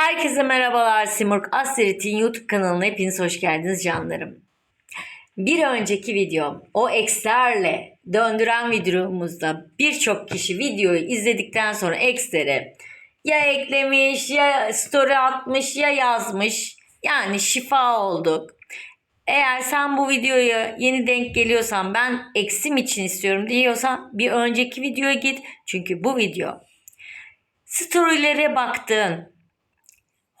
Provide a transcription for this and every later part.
Herkese merhabalar Simurg Asserit'in YouTube kanalına hepiniz hoş geldiniz canlarım. Bir önceki videom o ekslerle döndüren videomuzda birçok kişi videoyu izledikten sonra eksleri ya eklemiş ya story atmış ya yazmış yani şifa olduk. Eğer sen bu videoya yeni denk geliyorsan ben eksim için istiyorum diyorsan bir önceki videoya git. Çünkü bu video storylere baktın,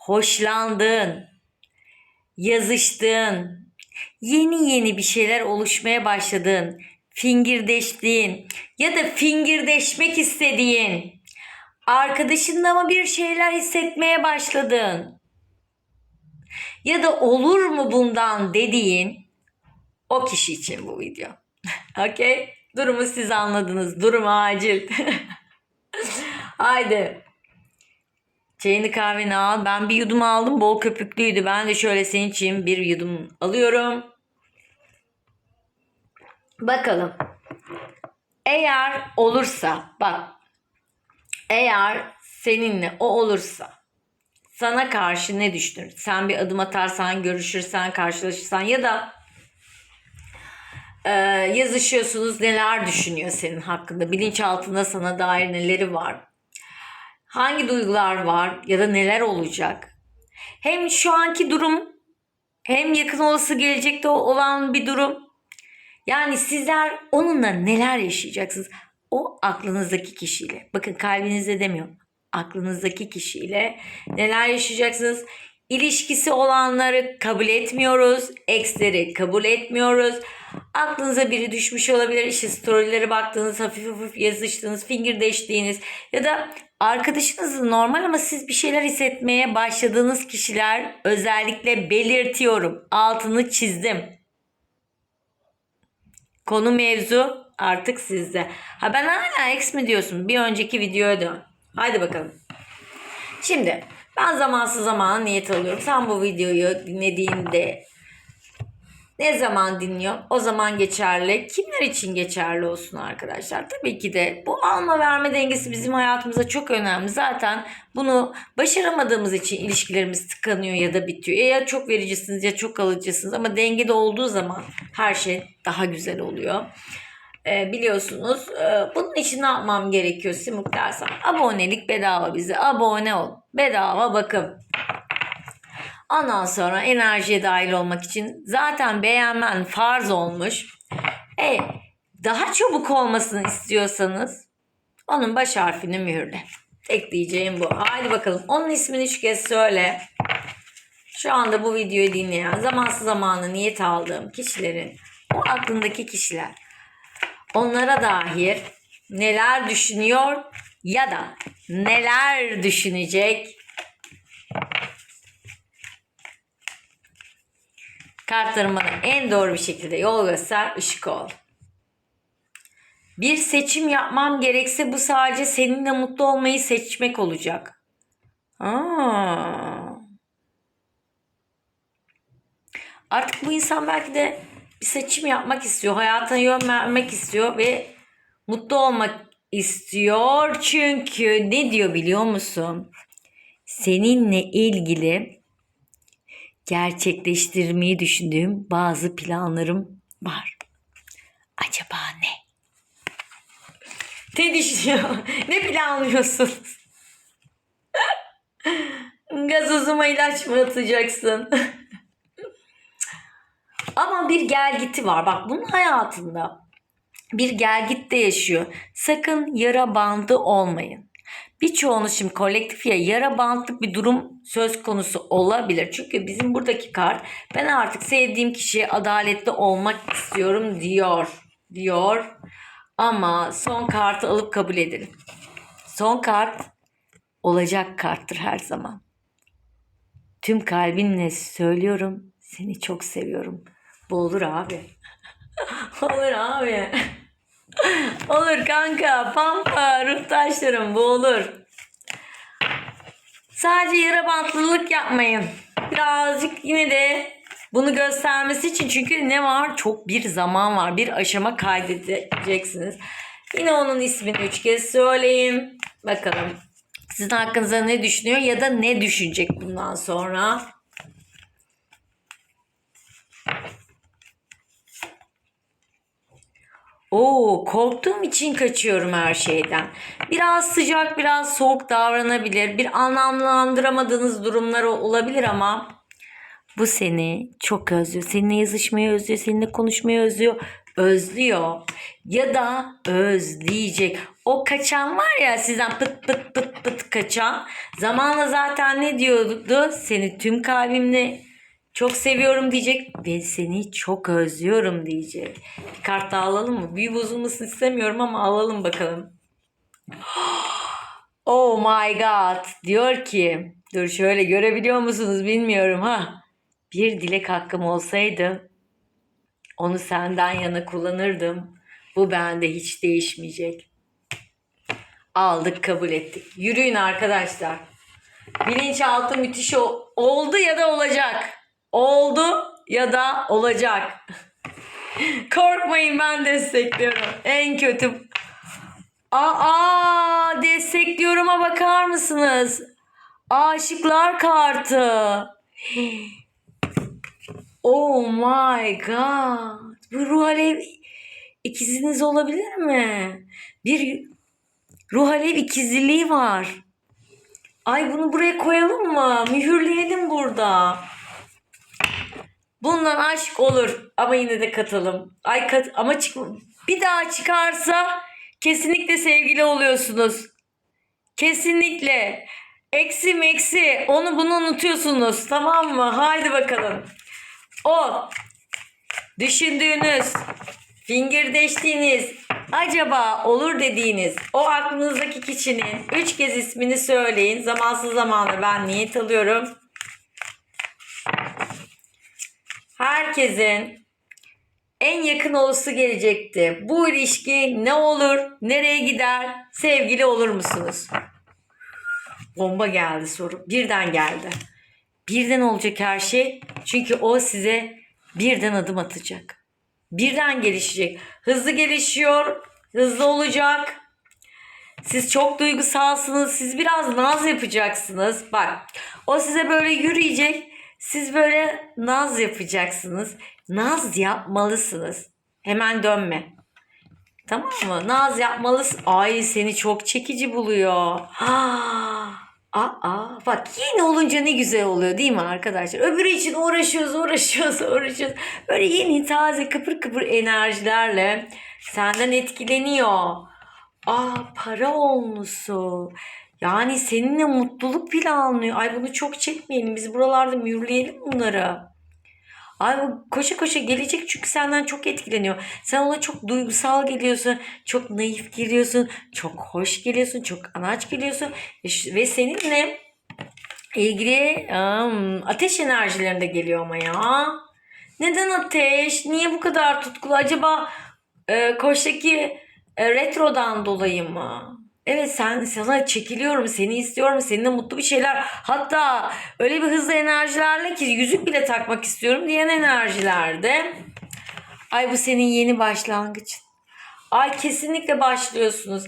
hoşlandın, yazıştın, yeni yeni bir şeyler oluşmaya başladın, fingirdeştiğin ya da fingirdeşmek istediğin, arkadaşınla mı bir şeyler hissetmeye başladın ya da olur mu bundan dediğin o kişi için bu video. Okey? Durumu siz anladınız. Durum acil. Haydi. Çayını kahveni al. Ben bir yudum aldım. Bol köpüklüydü. Ben de şöyle senin için bir yudum alıyorum. Bakalım. Eğer olursa bak. Eğer seninle o olursa sana karşı ne düşünür? Sen bir adım atarsan, görüşürsen, karşılaşırsan ya da e, yazışıyorsunuz neler düşünüyor senin hakkında? Bilinçaltında sana dair neleri var? Hangi duygular var ya da neler olacak? Hem şu anki durum hem yakın olası gelecekte olan bir durum. Yani sizler onunla neler yaşayacaksınız? O aklınızdaki kişiyle. Bakın kalbinizde demiyorum. Aklınızdaki kişiyle neler yaşayacaksınız? İlişkisi olanları kabul etmiyoruz. Eksleri kabul etmiyoruz. Aklınıza biri düşmüş olabilir. İşte storylere baktığınız, hafif hafif yazıştığınız, fingirdeştiğiniz ya da arkadaşınız normal ama siz bir şeyler hissetmeye başladığınız kişiler özellikle belirtiyorum. Altını çizdim. Konu mevzu artık sizde. Ha ben hala X mi diyorsun? Bir önceki videoya dön. Haydi bakalım. Şimdi ben zamansız zamana niyet alıyorum. Sen bu videoyu dinlediğinde ne zaman dinliyor? O zaman geçerli. Kimler için geçerli olsun arkadaşlar? Tabii ki de bu alma verme dengesi bizim hayatımızda çok önemli. Zaten bunu başaramadığımız için ilişkilerimiz tıkanıyor ya da bitiyor. Ya çok vericisiniz ya çok alıcısınız ama dengede olduğu zaman her şey daha güzel oluyor. Ee, biliyorsunuz ee, bunun için ne yapmam gerekiyor Simuk dersen abonelik bedava bize abone ol bedava bakım Ondan sonra enerjiye dahil olmak için zaten beğenmen farz olmuş. E, daha çabuk olmasını istiyorsanız onun baş harfini mühürle. Tek diyeceğim bu. Haydi bakalım. Onun ismini üç kez söyle. Şu anda bu videoyu dinleyen, zamansız zamanı niyet aldığım kişilerin, o aklındaki kişiler, onlara dair neler düşünüyor ya da neler düşünecek Kartlarım bana en doğru bir şekilde yol göster, ışık ol. Bir seçim yapmam gerekse bu sadece seninle mutlu olmayı seçmek olacak. Aa. Artık bu insan belki de bir seçim yapmak istiyor. Hayatına yön vermek istiyor ve mutlu olmak istiyor. Çünkü ne diyor biliyor musun? Seninle ilgili gerçekleştirmeyi düşündüğüm bazı planlarım var. Acaba ne? Ne düşünüyor? ne planlıyorsunuz? Gazozuma ilaç mı atacaksın? Ama bir gelgiti var. Bak bunun hayatında bir gelgit de yaşıyor. Sakın yara bandı olmayın. Birçoğunuz şimdi kolektif ya yara bantlık bir durum söz konusu olabilir. Çünkü bizim buradaki kart ben artık sevdiğim kişiye adaletli olmak istiyorum diyor. Diyor. Ama son kartı alıp kabul edelim. Son kart olacak karttır her zaman. Tüm kalbimle söylüyorum. Seni çok seviyorum. Bu olur abi. olur abi. olur kanka. Pampa, ruh bu olur. Sadece yara bantlılık yapmayın. Birazcık yine de bunu göstermesi için çünkü ne var? Çok bir zaman var. Bir aşama kaydedeceksiniz. Yine onun ismini üç kez söyleyin. Bakalım Sizin hakkınızda ne düşünüyor ya da ne düşünecek bundan sonra? Oo, korktuğum için kaçıyorum her şeyden. Biraz sıcak, biraz soğuk davranabilir. Bir anlamlandıramadığınız durumlar olabilir ama bu seni çok özlüyor. Seninle yazışmayı özlüyor, seninle konuşmayı özlüyor. Özlüyor. Ya da özleyecek. O kaçan var ya sizden pıt pıt pıt pıt kaçan. Zamanla zaten ne diyordu? Seni tüm kalbimle çok seviyorum diyecek ve seni çok özlüyorum diyecek. Bir kart daha alalım mı? Büyü bozulmasını istemiyorum ama alalım bakalım. Oh my god diyor ki dur şöyle görebiliyor musunuz bilmiyorum ha. Bir dilek hakkım olsaydı onu senden yana kullanırdım. Bu bende hiç değişmeyecek. Aldık kabul ettik. Yürüyün arkadaşlar. Bilinçaltı müthiş oldu ya da olacak. Oldu ya da olacak. Korkmayın ben destekliyorum. En kötü. Aa destekliyorum'a bakar mısınız? Aşıklar kartı. Oh my god. Bu ruh alev ikiziniz olabilir mi? Bir ruh alev ikizliliği var. Ay bunu buraya koyalım mı? Mühürleyelim burada. Bundan aşk olur ama yine de katalım. Ay kat ama çık bir daha çıkarsa kesinlikle sevgili oluyorsunuz. Kesinlikle. Eksi meksi onu bunu unutuyorsunuz tamam mı? Haydi bakalım. O düşündüğünüz, fingirdeştiğiniz, acaba olur dediğiniz o aklınızdaki kişinin üç kez ismini söyleyin. Zamansız zamanla ben niyet alıyorum. Herkesin en yakın olası gelecekti. Bu ilişki ne olur, nereye gider, sevgili olur musunuz? Bomba geldi soru. Birden geldi. Birden olacak her şey. Çünkü o size birden adım atacak. Birden gelişecek. Hızlı gelişiyor. Hızlı olacak. Siz çok duygusalsınız. Siz biraz naz yapacaksınız. Bak o size böyle yürüyecek. Siz böyle naz yapacaksınız. Naz yapmalısınız. Hemen dönme. Tamam mı? Naz yapmalısın. Ay seni çok çekici buluyor. Ha. Aa, bak yeni olunca ne güzel oluyor değil mi arkadaşlar? Öbürü için uğraşıyoruz, uğraşıyoruz, uğraşıyoruz. Böyle yeni, taze, kıpır kıpır enerjilerle senden etkileniyor. Aa, para olmuşsun. Yani seninle mutluluk planlıyor. Ay bunu çok çekmeyelim. Biz buralarda mühürleyelim bunları. Ay koşa koşa gelecek çünkü senden çok etkileniyor. Sen ona çok duygusal geliyorsun, çok naif geliyorsun, çok hoş geliyorsun, çok anaç geliyorsun ve, seninle ilgili ım, ateş enerjilerinde geliyor ama ya. Neden ateş? Niye bu kadar tutkulu? Acaba e, Koç'taki e, retrodan dolayı mı? Evet sen sana çekiliyorum, seni istiyorum, seninle mutlu bir şeyler. Hatta öyle bir hızlı enerjilerle ki yüzük bile takmak istiyorum diyen enerjilerde. Ay bu senin yeni başlangıcın. Ay kesinlikle başlıyorsunuz.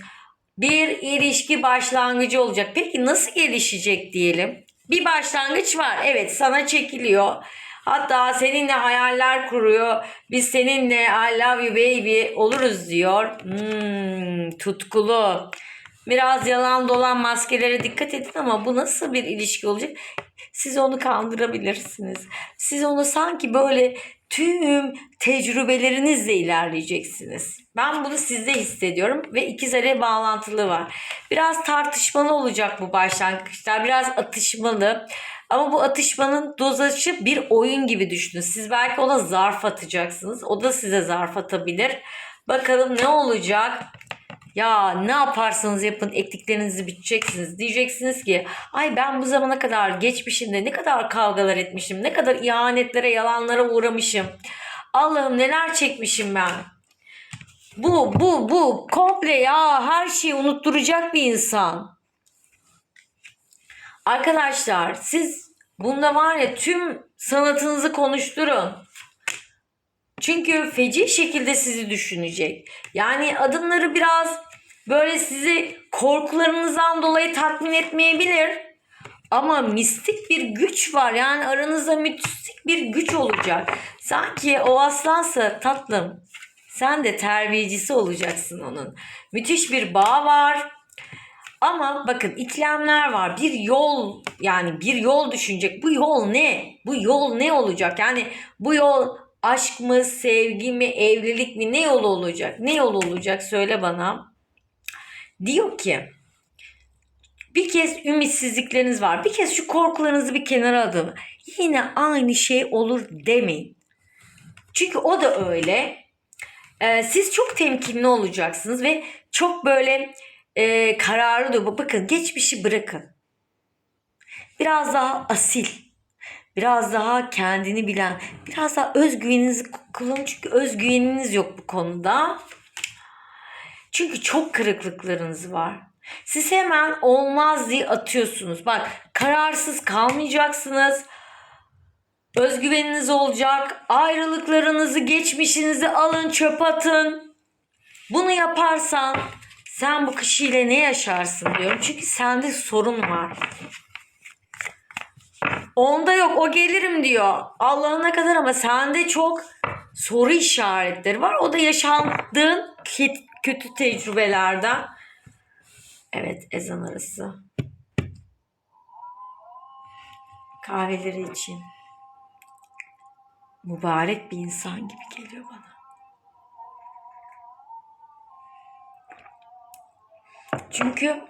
Bir ilişki başlangıcı olacak. Peki nasıl gelişecek diyelim? Bir başlangıç var. Evet sana çekiliyor. Hatta seninle hayaller kuruyor. Biz seninle I love you baby oluruz diyor. Hmm, tutkulu. Biraz yalan dolan maskelere dikkat edin ama bu nasıl bir ilişki olacak? Siz onu kandırabilirsiniz. Siz onu sanki böyle tüm tecrübelerinizle ilerleyeceksiniz. Ben bunu sizde hissediyorum ve ikizlere bağlantılı var. Biraz tartışmalı olacak bu başlangıçlar. Biraz atışmalı. Ama bu atışmanın dozajı bir oyun gibi düşünün. Siz belki ona zarf atacaksınız. O da size zarf atabilir. Bakalım ne olacak? Ya ne yaparsanız yapın ektiklerinizi biteceksiniz. Diyeceksiniz ki ay ben bu zamana kadar geçmişimde ne kadar kavgalar etmişim. Ne kadar ihanetlere yalanlara uğramışım. Allah'ım neler çekmişim ben. Bu bu bu komple ya her şeyi unutturacak bir insan. Arkadaşlar siz bunda var ya tüm sanatınızı konuşturun. Çünkü feci şekilde sizi düşünecek. Yani adımları biraz böyle sizi korkularınızdan dolayı tatmin etmeyebilir. Ama mistik bir güç var. Yani aranızda mistik bir güç olacak. Sanki o aslansa tatlım. Sen de terbiyecisi olacaksın onun. Müthiş bir bağ var. Ama bakın ikilemler var. Bir yol yani bir yol düşünecek. Bu yol ne? Bu yol ne olacak? Yani bu yol aşk mı, sevgi mi, evlilik mi? Ne yol olacak? Ne yol olacak? Söyle bana. Diyor ki bir kez ümitsizlikleriniz var. Bir kez şu korkularınızı bir kenara atın. Yine aynı şey olur demeyin. Çünkü o da öyle. Ee, siz çok temkinli olacaksınız ve çok böyle e, kararlı da bakın geçmişi bırakın. Biraz daha asil, biraz daha kendini bilen, biraz daha özgüveninizi kullanın çünkü özgüveniniz yok bu konuda. Çünkü çok kırıklıklarınız var. Siz hemen olmaz diye atıyorsunuz. Bak kararsız kalmayacaksınız. Özgüveniniz olacak. Ayrılıklarınızı, geçmişinizi alın, çöp atın. Bunu yaparsan sen bu kişiyle ne yaşarsın diyorum. Çünkü sende sorun var. Onda yok o gelirim diyor. Allah'ına kadar ama sende çok soru işaretleri var. O da yaşandığın kötü tecrübelerden. Evet ezan arası. Kahveleri için. Mübarek bir insan gibi geliyor bana. Çünkü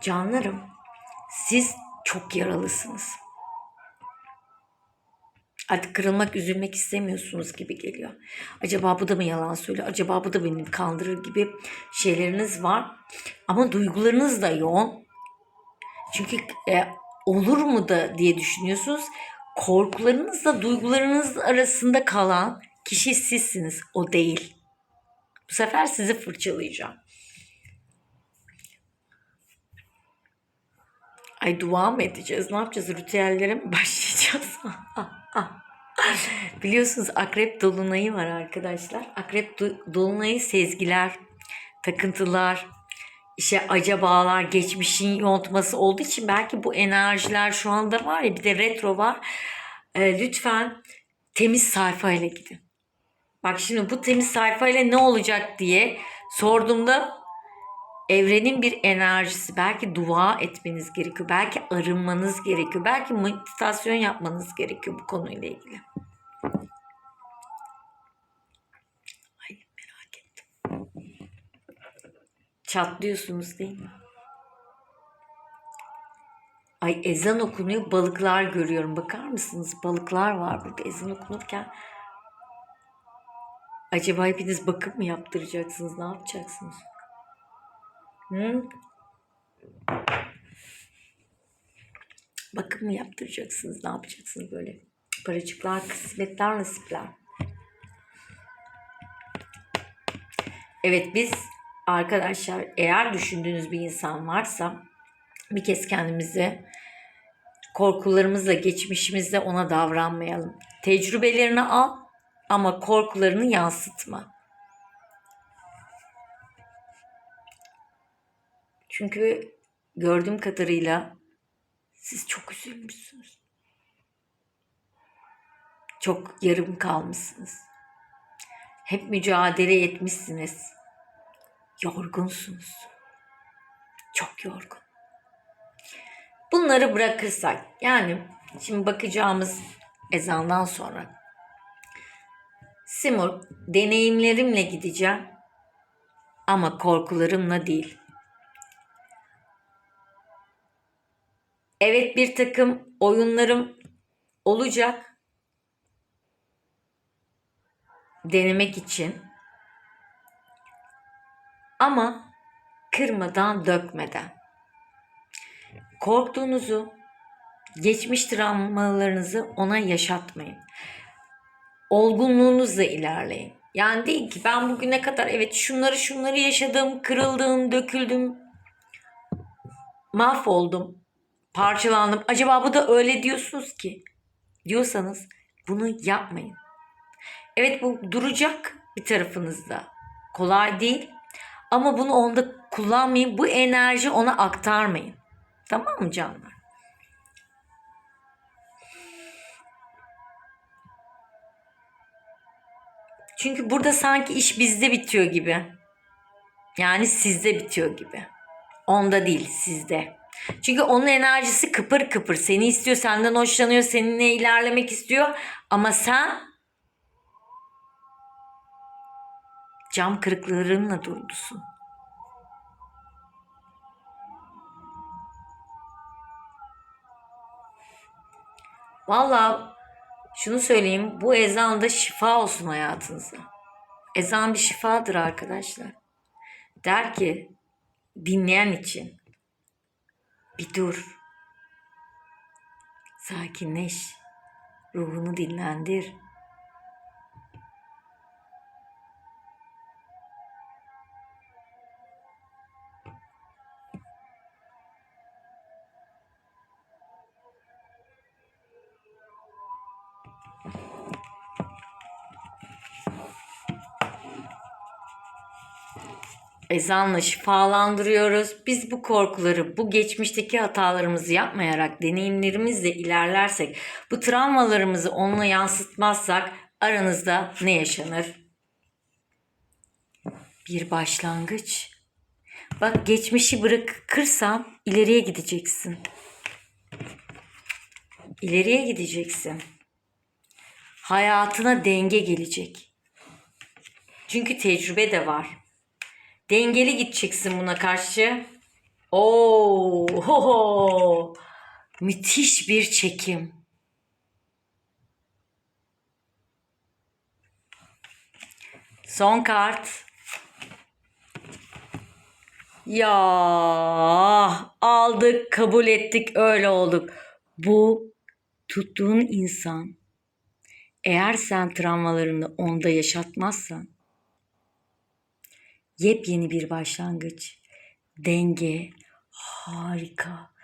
canlarım siz çok yaralısınız. Artık kırılmak, üzülmek istemiyorsunuz gibi geliyor. Acaba bu da mı yalan söylüyor? Acaba bu da beni kandırır gibi şeyleriniz var. Ama duygularınız da yoğun. Çünkü e, olur mu da diye düşünüyorsunuz. Korkularınızla duygularınız arasında kalan kişi sizsiniz. O değil. Bu sefer sizi fırçalayacağım. Ay dua mı edeceğiz? Ne yapacağız? Ritüellere mi başlayacağız? Biliyorsunuz akrep dolunayı var arkadaşlar. Akrep do- dolunayı sezgiler, takıntılar, işte acabalar, geçmişin yontması olduğu için belki bu enerjiler şu anda var ya bir de retro var. Ee, lütfen temiz sayfayla gidin. Bak şimdi bu temiz sayfayla ne olacak diye sorduğumda evrenin bir enerjisi. Belki dua etmeniz gerekiyor. Belki arınmanız gerekiyor. Belki meditasyon yapmanız gerekiyor bu konuyla ilgili. Ay merak ettim. Çatlıyorsunuz değil mi? Ay ezan okunuyor. Balıklar görüyorum. Bakar mısınız? Balıklar var burada ezan okunurken. Acaba hepiniz bakım mı yaptıracaksınız? Ne yapacaksınız? Hı? Bakım mı yaptıracaksınız? Ne yapacaksınız böyle? Paracıklar, kısmetler, nasipler. Evet biz arkadaşlar eğer düşündüğünüz bir insan varsa bir kez kendimizi korkularımızla, geçmişimizle ona davranmayalım. Tecrübelerini al ama korkularını yansıtma. Çünkü gördüğüm kadarıyla siz çok üzülmüşsünüz. Çok yarım kalmışsınız. Hep mücadele etmişsiniz. Yorgunsunuz. Çok yorgun. Bunları bırakırsak yani şimdi bakacağımız ezandan sonra Simur deneyimlerimle gideceğim ama korkularımla değil. Evet bir takım oyunlarım olacak. Denemek için. Ama kırmadan dökmeden. Korktuğunuzu, geçmiş travmalarınızı ona yaşatmayın. Olgunluğunuzla ilerleyin. Yani değil ki ben bugüne kadar evet şunları şunları yaşadım, kırıldım, döküldüm, mahvoldum parçalandım. Acaba bu da öyle diyorsunuz ki diyorsanız bunu yapmayın. Evet bu duracak bir tarafınızda. Kolay değil Ama bunu onda kullanmayın. Bu enerji ona aktarmayın. Tamam mı canlar? Çünkü burada sanki iş bizde bitiyor gibi. Yani sizde bitiyor gibi. Onda değil sizde. Çünkü onun enerjisi kıpır kıpır. Seni istiyor, senden hoşlanıyor, seninle ilerlemek istiyor. Ama sen cam kırıklarınla dolusun. Vallahi şunu söyleyeyim. Bu ezan da şifa olsun hayatınıza. Ezan bir şifadır arkadaşlar. Der ki dinleyen için bir dur. Sakinleş. Ruhunu dinlendir. Ezanla şifalandırıyoruz. Biz bu korkuları, bu geçmişteki hatalarımızı yapmayarak, deneyimlerimizle ilerlersek, bu travmalarımızı onunla yansıtmazsak aranızda ne yaşanır? Bir başlangıç. Bak geçmişi bırakırsam ileriye gideceksin. İleriye gideceksin. Hayatına denge gelecek. Çünkü tecrübe de var. Dengeli gideceksin buna karşı. Oo, ho. Müthiş bir çekim. Son kart. Ya aldık, kabul ettik, öyle olduk. Bu tuttuğun insan eğer sen travmalarını onda yaşatmazsan yepyeni bir başlangıç. Denge, harika,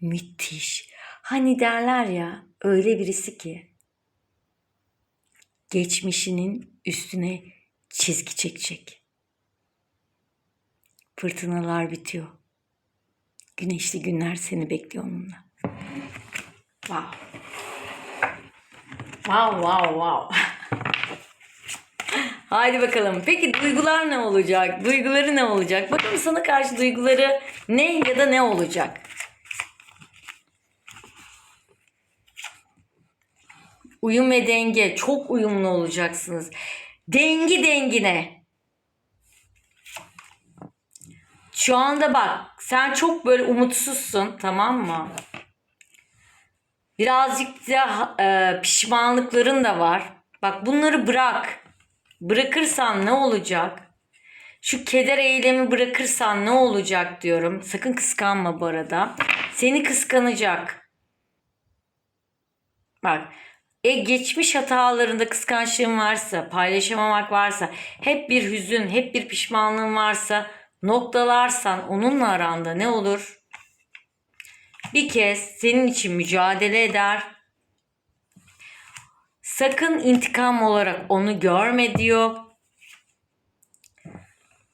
müthiş. Hani derler ya öyle birisi ki geçmişinin üstüne çizgi çekecek. Fırtınalar bitiyor. Güneşli günler seni bekliyor onunla. Wow. Wow, wow, wow. Haydi bakalım. Peki duygular ne olacak? Duyguları ne olacak? Bakalım sana karşı duyguları ne ya da ne olacak? Uyum ve denge. Çok uyumlu olacaksınız. Dengi dengine. Şu anda bak sen çok böyle umutsuzsun tamam mı? Birazcık da e, pişmanlıkların da var. Bak bunları bırak. Bırakırsan ne olacak? Şu keder eylemi bırakırsan ne olacak diyorum. Sakın kıskanma bu arada. Seni kıskanacak. Bak e geçmiş hatalarında kıskançlığın varsa, paylaşamamak varsa, hep bir hüzün, hep bir pişmanlığın varsa noktalarsan onunla aranda ne olur? Bir kez senin için mücadele eder. Sakın intikam olarak onu görme diyor.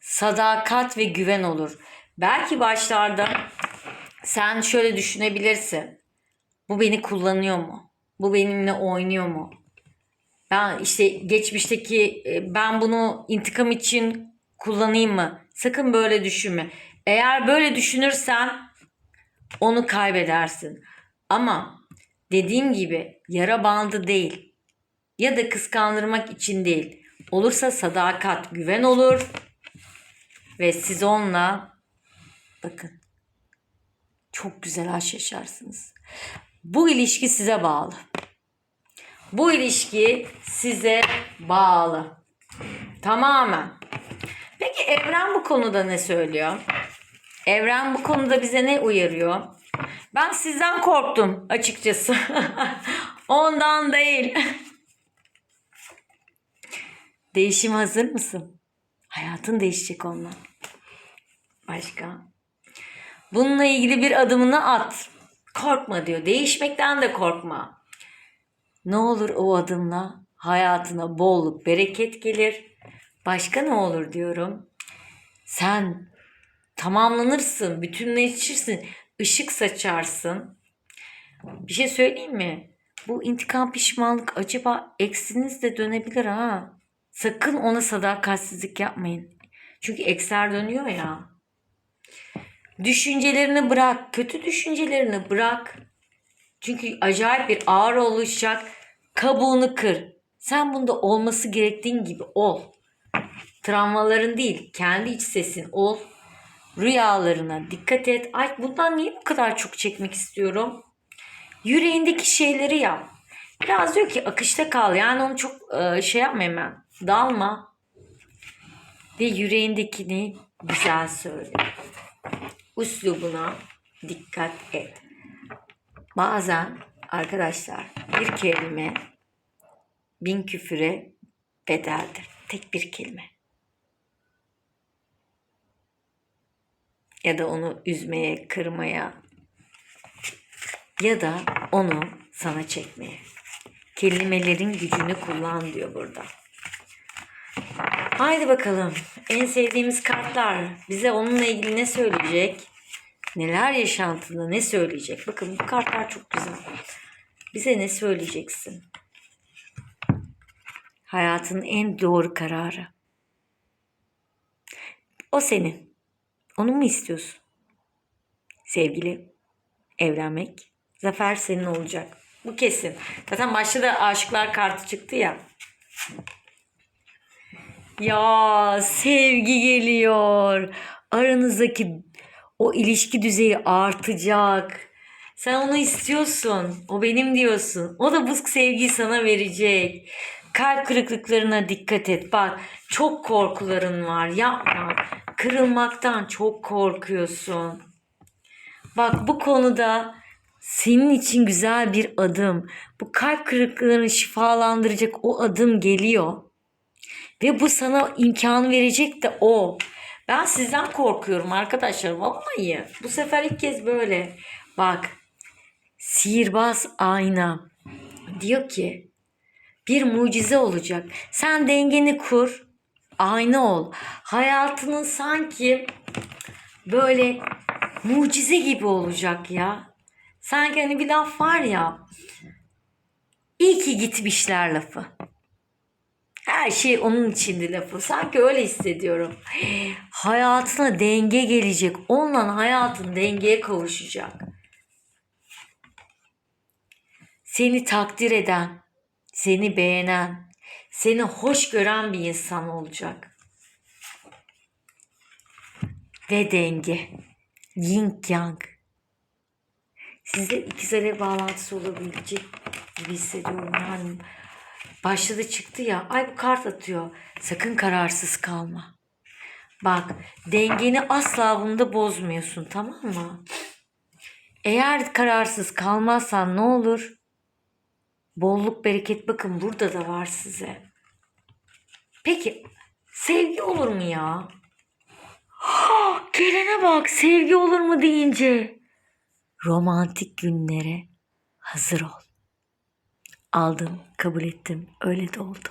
Sadakat ve güven olur. Belki başlarda sen şöyle düşünebilirsin. Bu beni kullanıyor mu? Bu benimle oynuyor mu? Ben işte geçmişteki e, ben bunu intikam için kullanayım mı? Sakın böyle düşünme. Eğer böyle düşünürsen onu kaybedersin. Ama dediğim gibi yara bandı değil ya da kıskandırmak için değil. Olursa sadakat, güven olur ve siz onunla bakın çok güzel aşk yaşarsınız. Bu ilişki size bağlı. Bu ilişki size bağlı. Tamamen. Peki evren bu konuda ne söylüyor? Evren bu konuda bize ne uyarıyor? Ben sizden korktum açıkçası. Ondan değil. Değişim hazır mısın? Hayatın değişecek onunla. Başka? Bununla ilgili bir adımını at. Korkma diyor. Değişmekten de korkma. Ne olur o adımla hayatına bolluk, bereket gelir. Başka ne olur diyorum. Sen tamamlanırsın, bütünleşirsin, ışık saçarsın. Bir şey söyleyeyim mi? Bu intikam pişmanlık acaba eksiniz de dönebilir ha. Sakın ona sadakatsizlik yapmayın. Çünkü ekser dönüyor ya. Düşüncelerini bırak. Kötü düşüncelerini bırak. Çünkü acayip bir ağır oluşacak. Kabuğunu kır. Sen bunda olması gerektiğin gibi ol. Travmaların değil, kendi iç sesin ol. Rüyalarına dikkat et. Ay bundan niye bu kadar çok çekmek istiyorum? Yüreğindeki şeyleri yap. Biraz diyor ki akışta kal. Yani onu çok e, şey yapma hemen. Dalma. Ve yüreğindekini güzel söyle. Üslubuna dikkat et. Bazen arkadaşlar bir kelime bin küfüre bedeldir. Tek bir kelime. Ya da onu üzmeye, kırmaya ya da onu sana çekmeye. Kelimelerin gücünü kullan diyor burada. Haydi bakalım. En sevdiğimiz kartlar bize onunla ilgili ne söyleyecek? Neler yaşantında ne söyleyecek? Bakın bu kartlar çok güzel. Bize ne söyleyeceksin? Hayatın en doğru kararı. O senin. Onu mu istiyorsun? Sevgili, evlenmek, zafer senin olacak. Bu kesin. Zaten başta da aşıklar kartı çıktı ya. Ya sevgi geliyor. Aranızdaki o ilişki düzeyi artacak. Sen onu istiyorsun. O benim diyorsun. O da bu sevgiyi sana verecek. Kalp kırıklıklarına dikkat et. Bak çok korkuların var. Yapma. Kırılmaktan çok korkuyorsun. Bak bu konuda senin için güzel bir adım. Bu kalp kırıklıklarını şifalandıracak o adım geliyor. Ve bu sana imkan verecek de o. Ben sizden korkuyorum arkadaşlar. Vallahi. Bu sefer ilk kez böyle. Bak. Sihirbaz ayna. Diyor ki bir mucize olacak. Sen dengeni kur. Ayna ol. Hayatının sanki böyle mucize gibi olacak ya. Sanki hani bir laf var ya. İyi ki gitmişler lafı. Her şey onun içinde lafı. Sanki öyle hissediyorum. Hayatına denge gelecek. Onunla hayatın dengeye kavuşacak. Seni takdir eden, seni beğenen, seni hoş gören bir insan olacak. Ve denge. Yin yang. Size ikiz alev bağlantısı olabilecek gibi hissediyorum. Yani başladı çıktı ya. Ay bu kart atıyor. Sakın kararsız kalma. Bak dengeni asla bunda bozmuyorsun tamam mı? Eğer kararsız kalmazsan ne olur? Bolluk bereket bakın burada da var size. Peki sevgi olur mu ya? Ha, gelene bak sevgi olur mu deyince. Romantik günlere hazır ol. Aldım, kabul ettim. Öyle de oldu.